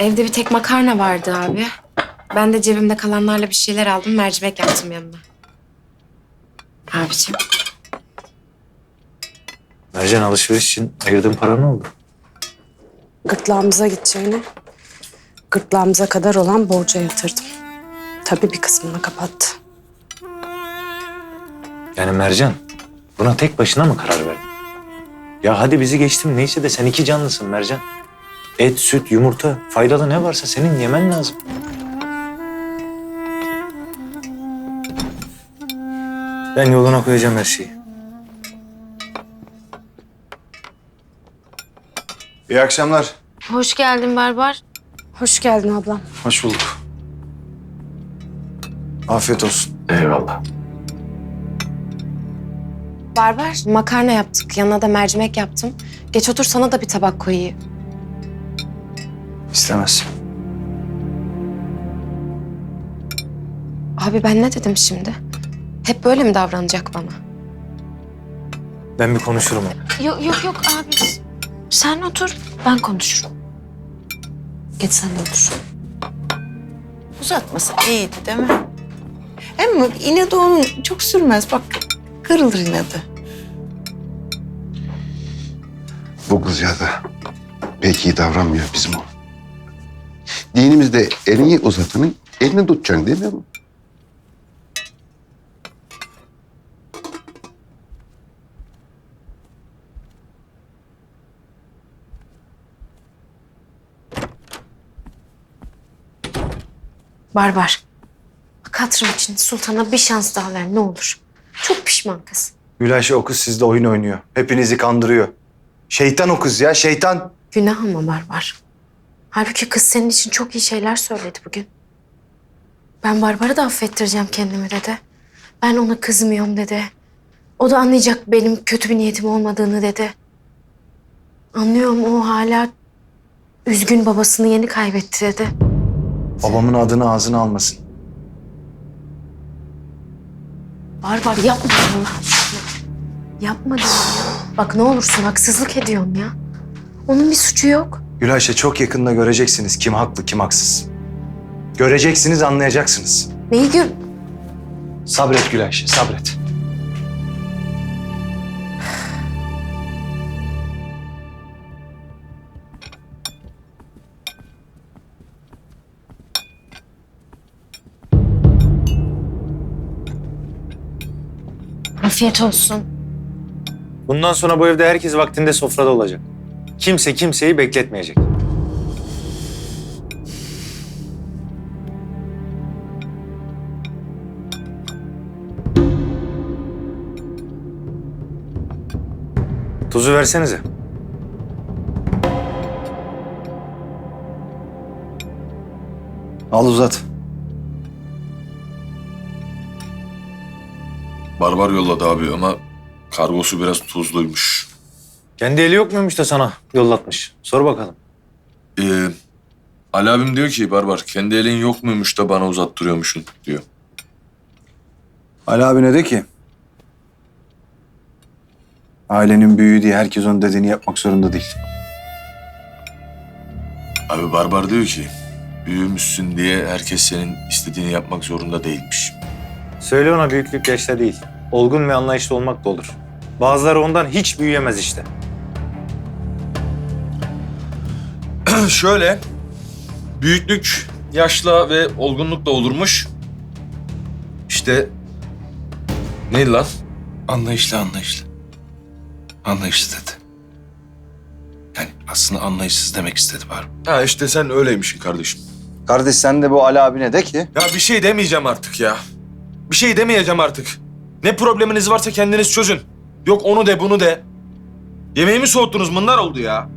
Evde bir tek makarna vardı abi. Ben de cebimde kalanlarla bir şeyler aldım. Mercimek yaptım yanına. Abiciğim. Mercan alışveriş için ayırdığın para ne oldu? Gırtlağımıza gideceğini gırtlağımıza kadar olan borca yatırdım. Tabii bir kısmını kapattı. Yani Mercan buna tek başına mı karar verdin? Ya hadi bizi geçtim neyse de sen iki canlısın Mercan. Et, süt, yumurta, faydalı ne varsa senin yemen lazım. Ben yoluna koyacağım her şeyi. İyi akşamlar. Hoş geldin Barbar. Hoş geldin ablam. Hoş bulduk. Afiyet olsun. Eyvallah. Barbar. Makarna yaptık. Yanına da mercimek yaptım. Geç otur sana da bir tabak koyayım. İstemez. Abi ben ne dedim şimdi? Hep böyle mi davranacak bana? Ben bir konuşurum onu. Yok yok yok abi. Sen otur. Ben konuşurum. Geç sen de otur. Uzatmasa iyiydi değil mi? Hem bak inadı onun çok sürmez bak kırılır inadı. Bu kız ya da pek iyi davranmıyor bizim o. Dinimizde elini uzatanın elini tutacaksın değil mi? Barbar. Bak hatırım için sultana bir şans daha ver ne olur. Çok pişman kız. Gülayşe o kız sizde oyun oynuyor. Hepinizi kandırıyor. Şeytan o kız ya şeytan. Günah ama Barbar. Halbuki kız senin için çok iyi şeyler söyledi bugün. Ben Barbar'ı da affettireceğim kendimi dedi. Ben ona kızmıyorum dedi. O da anlayacak benim kötü bir niyetim olmadığını dedi. Anlıyorum o hala üzgün babasını yeni kaybetti dedi. Babamın adını ağzına almasın. Barbar yapma Allah aşkına. Yapma diyorum ya. Bak ne olursun haksızlık ediyorum ya. Onun bir suçu yok. Gülayşe çok yakında göreceksiniz kim haklı kim haksız. Göreceksiniz anlayacaksınız. Neyi gör... Sabret Gülayşe sabret. Afiyet olsun. Bundan sonra bu evde herkes vaktinde sofrada olacak. Kimse kimseyi bekletmeyecek. Tuzu versenize. Al uzat. Barbar yolladı abi ama kargosu biraz tuzluymuş. Kendi eli yok muymuş da sana yollatmış? Sor bakalım. Ee, Ali abim diyor ki Barbar kendi elin yok muymuş da bana uzattırıyormuşsun diyor. Ali abine de ki... Ailenin büyüğü diye herkes onun dediğini yapmak zorunda değil. Abi Barbar diyor ki büyümüşsün diye herkes senin istediğini yapmak zorunda değilmiş. Söyle ona büyüklük yaşta değil. Olgun ve anlayışlı olmak da olur. Bazıları ondan hiç büyüyemez işte. Şöyle büyüklük yaşla ve olgunlukla olurmuş. İşte neydi lan? Anlayışlı anlayışlı. Anlayışlı dedi. Yani aslında anlayışsız demek istedi var. Ha işte sen öyleymişsin kardeşim. Kardeş sen de bu Ali abine de ki... Ya bir şey demeyeceğim artık ya. Bir şey demeyeceğim artık. Ne probleminiz varsa kendiniz çözün. Yok onu de bunu de. Yemeğimi soğuttunuz bunlar oldu ya.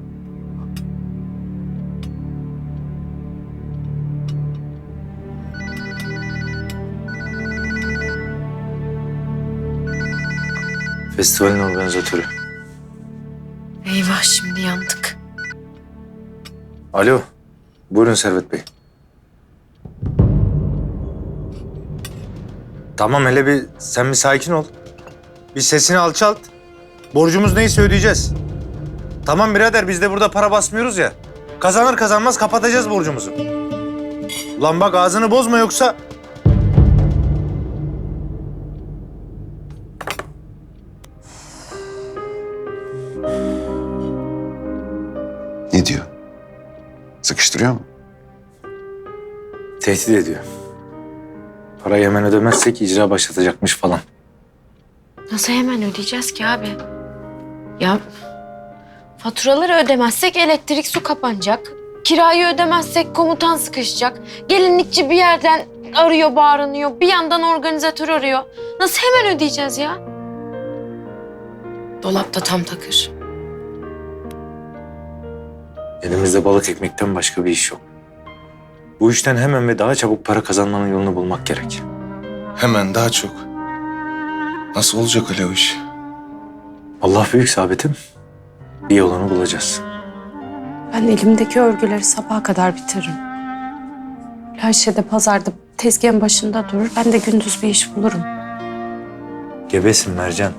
Festivalin organizatörü. Eyvah şimdi yandık. Alo. Buyurun Servet Bey. Tamam hele bir sen bir sakin ol. Bir sesini alçalt. Borcumuz neyse ödeyeceğiz. Tamam birader biz de burada para basmıyoruz ya. Kazanır kazanmaz kapatacağız borcumuzu. Lan bak ağzını bozma yoksa... Ne diyor? Sıkıştırıyor mu? Tehdit ediyor. Parayı hemen ödemezsek icra başlatacakmış falan. Nasıl hemen ödeyeceğiz ki abi? Ya faturaları ödemezsek elektrik su kapanacak. Kirayı ödemezsek komutan sıkışacak. Gelinlikçi bir yerden arıyor bağırınıyor. Bir yandan organizatör arıyor. Nasıl hemen ödeyeceğiz ya? Dolapta tam takır. Elimizde balık ekmekten başka bir iş yok. Bu işten hemen ve daha çabuk para kazanmanın yolunu bulmak gerek. Hemen daha çok. Nasıl olacak öyle o iş? Allah büyük sabitim. Bir yolunu bulacağız. Ben elimdeki örgüleri sabaha kadar bitiririm. Ayşe de pazarda tezgahın başında durur. Ben de gündüz bir iş bulurum. Gebesin Mercan.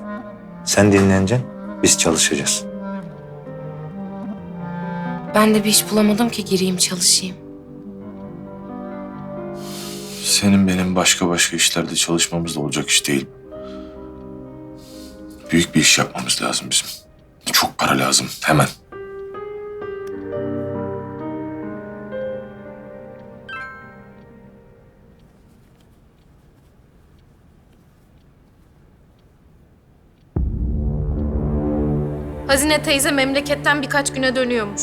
Sen dinleneceksin, biz çalışacağız. Ben de bir iş bulamadım ki gireyim çalışayım. Senin benim başka başka işlerde çalışmamız da olacak iş değil. Büyük bir iş yapmamız lazım bizim. Çok para lazım hemen. Hazine teyze memleketten birkaç güne dönüyormuş.